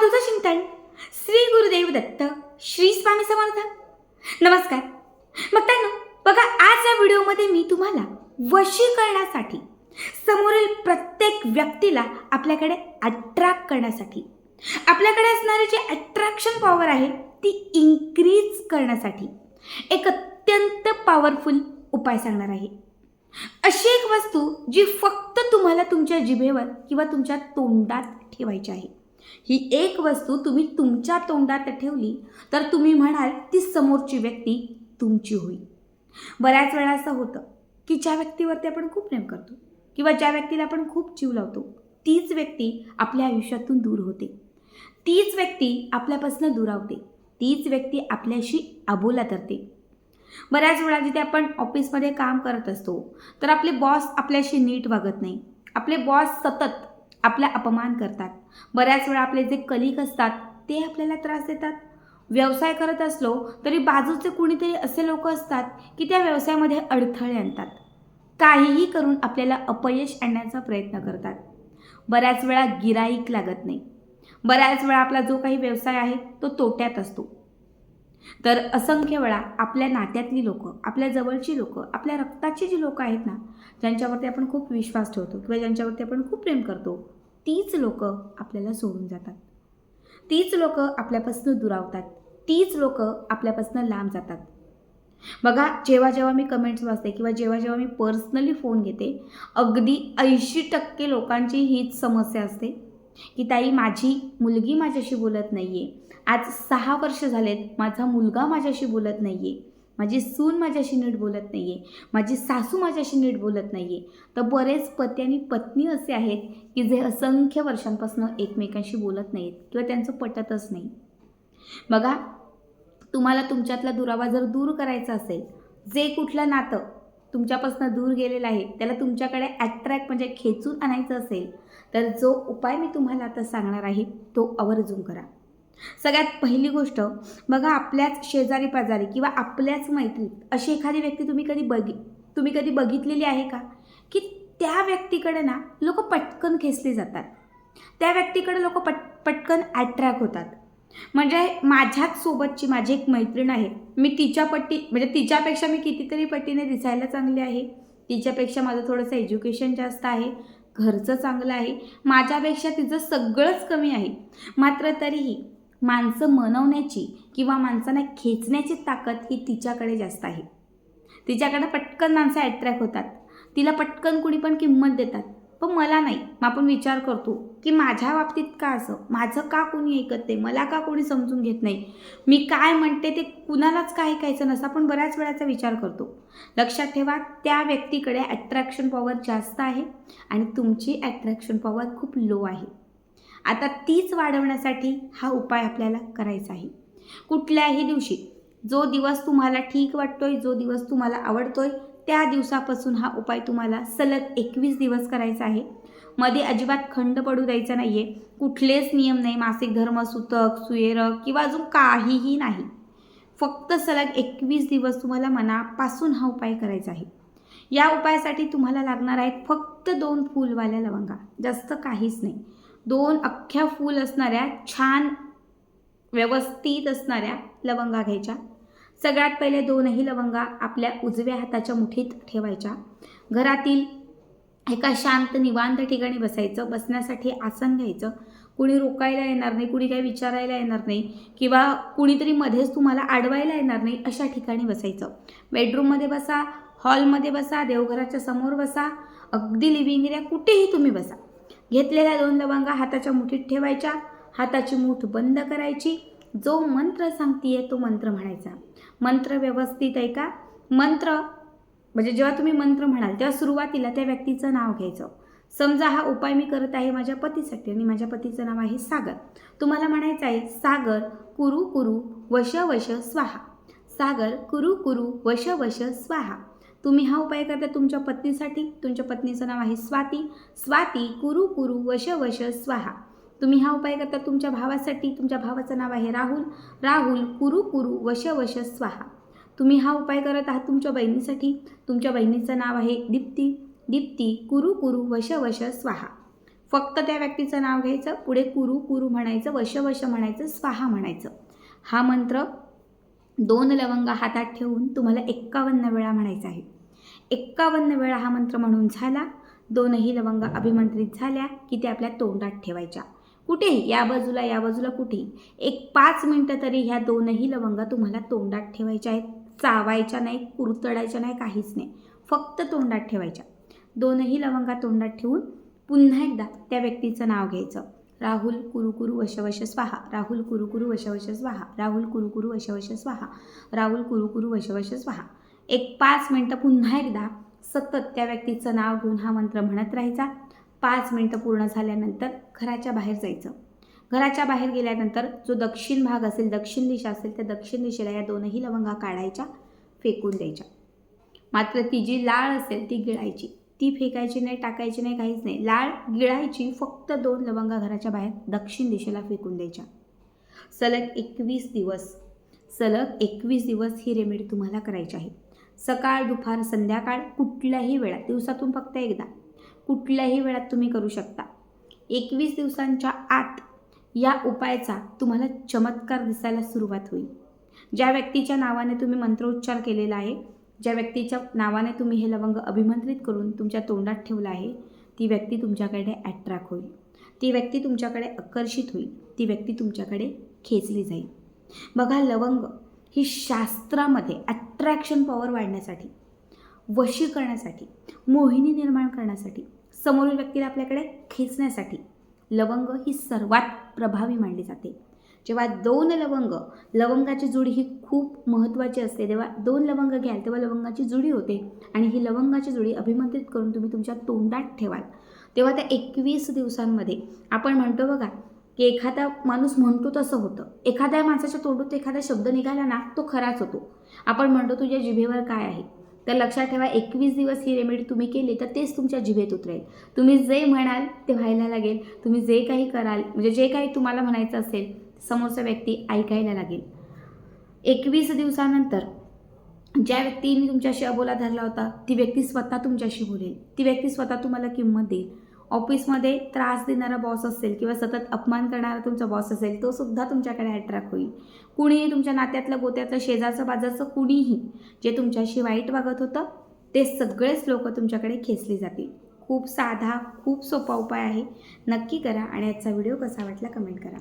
अवधूत चिंतन श्री गुरुदेव दत्त श्री स्वामी समर्थ. नमस्कार. मग ना बघा आज या व्हिडिओमध्ये मी तुम्हाला वशीकरणासाठी समोरील प्रत्येक व्यक्तीला आपल्याकडे अट्रॅक्ट करण्यासाठी आपल्याकडे असणारी जी अट्रॅक्शन पॉवर आहे ती इन्क्रीज करण्यासाठी एक अत्यंत पॉवरफुल उपाय सांगणार आहे. अशी एक वस्तू जी फक्त तुम्हाला तुमच्या जिभेवर किंवा तुमच्या तोंडात ठेवायची आहे. ही एक वस्तू तुम्ही तुमच्या तोंडात ठेवली तर तुम्ही म्हणाल ती समोरची व्यक्ती तुमची होईल बऱ्याच वेळा असं होतं की ज्या व्यक्तीवरती आपण खूप प्रेम करतो किंवा ज्या व्यक्तीला आपण खूप जीव लावतो तीच व्यक्ती आपल्या आयुष्यातून दूर होते. तीच व्यक्ती आपल्यापासून दुरावते. तीच व्यक्ती आपल्याशी अबोला धरते बऱ्याच वेळा जिथे आपण ऑफिसमध्ये काम करत असतो तर आपले बॉस आपल्याशी नीट वागत नाही. आपले बॉस सतत आपला अपमान करतात. बऱ्याच वेळा आपले जे कलिक असतात ते आपल्याला त्रास देतात. व्यवसाय करत असलो तरी बाजूचे कुणीतरी असे लोक असतात की त्या व्यवसायामध्ये अडथळे आणतात. काहीही करून आपल्याला अपयश आणण्याचा प्रयत्न करतात. बऱ्याच वेळा गिराईक लागत नाही. बऱ्याच वेळा आपला जो काही व्यवसाय आहे तो तोट्यात असतो. तर असंख्य वेळा आपल्या नात्यातली लोकं आपल्या जवळची लोकं आपल्या रक्ताची जी लोकं आहेत ना ज्यांच्यावरती आपण खूप विश्वास ठेवतो किंवा ज्यांच्यावरती आपण खूप प्रेम करतो तीच लोकं आपल्याला सोडून जातात. तीच लोकं आपल्यापासून दुरावतात. तीच लोकं आपल्यापासून लांब जातात. बघा जेव्हा जेव्हा मी कमेंट्स वाचते किंवा जेव्हा जेव्हा मी पर्सनली फोन घेते अगदी ऐंशी टक्के लोकांची हीच समस्या असते की ताई माझी मुलगी माझ्याशी बोलत नाही आहे आज सहा वर्ष झालेत माझा मुलगा माझ्याशी बोलत नाही आहे माझी सून माझ्याशी नीट बोलत नाही आहे माझी सासू माझ्याशी नीट बोलत नाही आहे तर बरेच पती आणि पत्नी असे आहेत की जे असंख्य वर्षांपासून एकमेकांशी बोलत नाहीत किंवा त्यांचं पटतच नाही. बघा तुम्हाला तुमच्यातला दुरावा जर दूर करायचा असेल जे कुठलं नातं तुमच्यापासून दूर गेलेलं आहे त्याला तुमच्याकडे ॲट्रॅक्ट म्हणजे खेचून आणायचं असेल तर जो उपाय मी तुम्हाला आता सांगणार आहे तो आवर्जून करा. सगळ्यात पहिली गोष्ट बघा आपल्याच शेजारी पाजारी किंवा आपल्याच मैत्रीत अशी एखादी व्यक्ती तुम्ही कधी बघि तुम्ही कधी बघितलेली आहे का? की त्या व्यक्तीकडे ना लोक पटकन खेचली जातात. त्या व्यक्तीकडे लोक पट पटकन ॲट्रॅक्ट होतात. म्हणजे माझ्याच सोबतची माझी एक मैत्रीण आहे. मी तिच्या पट्टी म्हणजे तिच्यापेक्षा मी कितीतरी पट्टीने दिसायला चांगली आहे. तिच्यापेक्षा माझं थोडंसं एज्युकेशन जास्त आहे. घरचं चांगलं आहे. माझ्यापेक्षा तिचं सगळंच कमी आहे. मात्र तरीही माणसं मनवण्याची किंवा माणसांना खेचण्याची ताकद ही तिच्याकडे जास्त आहे. तिच्याकडे पटकन माणसं ॲट्रॅक्ट होतात. तिला पटकन कुणी पण किंमत देतात. पण मला नाही. मग आपण विचार करतो की माझ्या बाबतीत का असं? माझं का कोणी ऐकत नाही? मला का कोणी समजून घेत नाही? मी काय म्हणते ते कुणालाच काय ऐकायचं नसतं. आपण बऱ्याच वेळाचा विचार करतो. लक्षात ठेवा त्या व्यक्तीकडे ॲट्रॅक्शन पॉवर जास्त आहे आणि तुमची ॲट्रॅक्शन पॉवर खूप लो आहे. आता तीच वाढवण्यासाठी हा उपाय आपल्याला करायचा आहे. कुठल्याही दिवशी जो दिवस तुम्हाला ठीक वाटतोय जो दिवस तुम्हाला आवडतोय त्या दिवसापासून हा उपाय तुम्हाला सलग एकवीस दिवस करायचा आहे. मध्ये अजिबात खंड पडू द्यायचा नाही आहे कुठलेच नियम नाही मासिक धर्म सुतक सुयरक किंवा अजून काहीही नाही. फक्त सलग एकवीस दिवस तुम्हाला मनापासून हा उपाय करायचा आहे. या उपायासाठी तुम्हाला लागणार आहेत फक्त दोन फूलवाल्या लवंगा. जास्त काहीच नाही. दोन अख्ख्या फूल असणाऱ्या छान व्यवस्थित असणाऱ्या लवंगा घ्यायच्या. सगळ्यात पहिले दोनही लवंगा आपल्या उजव्या हाताच्या मुठीत ठेवायच्या. घरातील एका शांत निवांत ठिकाणी बसायचं. बसण्यासाठी आसन घ्यायचं. कुणी रोकायला येणार नाही कुणी काही विचारायला येणार नाही किंवा कुणीतरी मध्येच तुम्हाला अडवायला येणार नाही अशा ठिकाणी बसायचं. बेडरूममध्ये बसा हॉलमध्ये बसा देवघराच्या समोर बसा. अगदी लिव्हिंग एरिया कुठेही तुम्ही बसा. घेतलेल्या दोन लवंगा हाताच्या मुठीत ठेवायच्या. हाताची मूठ बंद करायची. जो मंत्र सांगतीये तो मंत्र म्हणायचा. मंत्र व्यवस्थित आहे का? मंत्र म्हणजे जेव्हा तुम्ही मंत्र म्हणाल तेव्हा सुरुवातीला त्या व्यक्तीचं नाव घ्यायचं. समजा हा उपाय मी करत आहे माझ्या पतीसाठी आणि माझ्या पतीचं नाव आहे सागर. तुम्हाला म्हणायचं आहे सागर कुरु कुरु वश वश स्वाहा. सागर कुरु कुरु वश वश स्वाहा. तुम्ही हा उपाय करता तुमच्या पत्नीसाठी. तुमच्या पत्नीचं नाव आहे स्वाती. स्वाती कुरु कुरु वश वश स्वाहा. तुम्ही हा उपाय करता तुमच्या भावासाठी. तुमच्या भावाचं नाव आहे राहुल. राहुल कुरु कुरु वश वश स्वाहा. तुम्ही हा उपाय करत आहात तुमच्या बहिणीसाठी. तुमच्या बहिणीचं नाव आहे दीप्ती. दीप्ती कुरु कुरु वश वश स्वाहा. फक्त त्या व्यक्तीचं नाव घ्यायचं. पुढे कुरु कुरु म्हणायचं. वश वश म्हणायचं. स्वाहा म्हणायचं. हा मंत्र दोन लवंग हातात ठेवून तुम्हाला एक्कावन्न वेळा म्हणायचा आहे. एक्कावन्न वेळा हा मंत्र म्हणून झाला. दोनही लवंग अभिमंत्रित झाल्या की ते आपल्या तोंडात ठेवायच्या. कुठेही या बाजूला या बाजूला कुठेही एक पाच मिनटं तरी ह्या दोनही लवंगा तुम्हाला तोंडात ठेवायच्या आहेत. चावायच्या नाही कुरतडायच्या नाही काहीच नाही. फक्त तोंडात ठेवायच्या. दोनही लवंगा तोंडात ठेवून पुन्हा एकदा त्या व्यक्तीचं नाव घ्यायचं. राहुल कुरुकुरु वशवश स्वाहा. राहुल कुरुकुरु वशवश स्वाहा. राहुल कुरुकुरु वशवश स्वाहा. राहुल कुरुकुरु वशवश स्वाहा. एक पाच मिनटं पुन्हा एकदा सतत त्या व्यक्तीचं नाव घेऊन हा मंत्र म्हणत राहायचा. पाच मिनटं पूर्ण झाल्यानंतर घराच्या बाहेर जायचं. घराच्या बाहेर गेल्यानंतर जो दक्षिण भाग असेल दक्षिण दिशा असेल त्या दक्षिण दिशेला या दोनही लवंगा काढायच्या फेकून द्यायच्या. मात्र ती जी लाळ असेल ती गिळायची. ती फेकायची नाही टाकायची नाही काहीच नाही. लाळ गिळायची फक्त दोन लवंगा घराच्या बाहेर दक्षिण दिशेला फेकून द्यायच्या. सलग एकवीस दिवस सलग एकवीस दिवस ही रेमेडी तुम्हाला करायची आहे. सकाळ दुपार संध्याकाळ कुठल्याही वेळात दिवसातून फक्त एकदा. कुठल्याही वेळात तुम्ही करू शकता. एकवीस दिवसांच्या आत या उपायाचा तुम्हाला चमत्कार दिसायला सुरुवात होईल. ज्या व्यक्तीच्या नावाने तुम्ही मंत्रोच्चार केलेला आहे ज्या व्यक्तीच्या नावाने तुम्ही हे लवंग अभिमंत्रित करून तुमच्या तोंडात ठेवलं आहे ती व्यक्ती तुमच्याकडे ॲट्रॅक्ट होईल. ती व्यक्ती तुमच्याकडे आकर्षित होईल. ती व्यक्ती तुमच्याकडे खेचली जाईल. बघा लवंग ही शास्त्रामध्ये ॲट्रॅक्शन पॉवर वाढण्यासाठी वशी करण्यासाठी मोहिनी निर्माण करण्यासाठी समोरील व्यक्तीला आपल्याकडे खेचण्यासाठी लवंग ही सर्वात प्रभावी मानली जाते. जेव्हा दोन लवंग लवंगाची जुडी ही खूप महत्त्वाची असते. तेव्हा दोन लवंग घ्याल तेव्हा लवंगाची जुडी होते आणि ही लवंगाची जुडी अभिमंत्रित करून तुम्ही तुमच्या तोंडात ठेवाल. तेव्हा त्या एकवीस दिवसांमध्ये आपण म्हणतो बघा की एखादा माणूस म्हणतो तसं होतं. एखाद्या माणसाच्या तोंडूत एखादा शब्द निघाला ना तो खराच होतो. आपण म्हणतो तुझ्या जिभेवर काय आहे? तर लक्षात ठेवा एकवीस दिवस ही रेमेडी तुम्ही केली तर तेच तुमच्या जिभेत उतरेल. तुम्ही जे म्हणाल ते व्हायला लागेल. तुम्ही जे काही कराल म्हणजे जे काही तुम्हाला म्हणायचं असेल समोरचा व्यक्ती ऐकायला लागेल. एकवीस दिवसानंतर ज्या व्यक्तीने तुमच्याशी अबोला धरला होता ती व्यक्ती स्वतः तुमच्याशी बोलेल. ती व्यक्ती स्वतः तुम्हाला किंमत देईल. ऑफिसमध्ये त्रास देणारा बॉस असेल किंवा सतत अपमान करणारा तुमचा बॉस असेल तो सुद्धा तुमच्याकडे अट्रॅक्ट होईल. कुणीही तुमच्या नात्यातलं गोत्यातलं शेजारचं बाजारचं कुणीही जे तुमच्याशी वाईट वागत होतं ते सगळेच लोक तुमच्याकडे खेचली जातील. खूप साधा खूप सोपा उपाय आहे. नक्की करा आणि आजचा व्हिडिओ कसा वाटला कमेंट करा.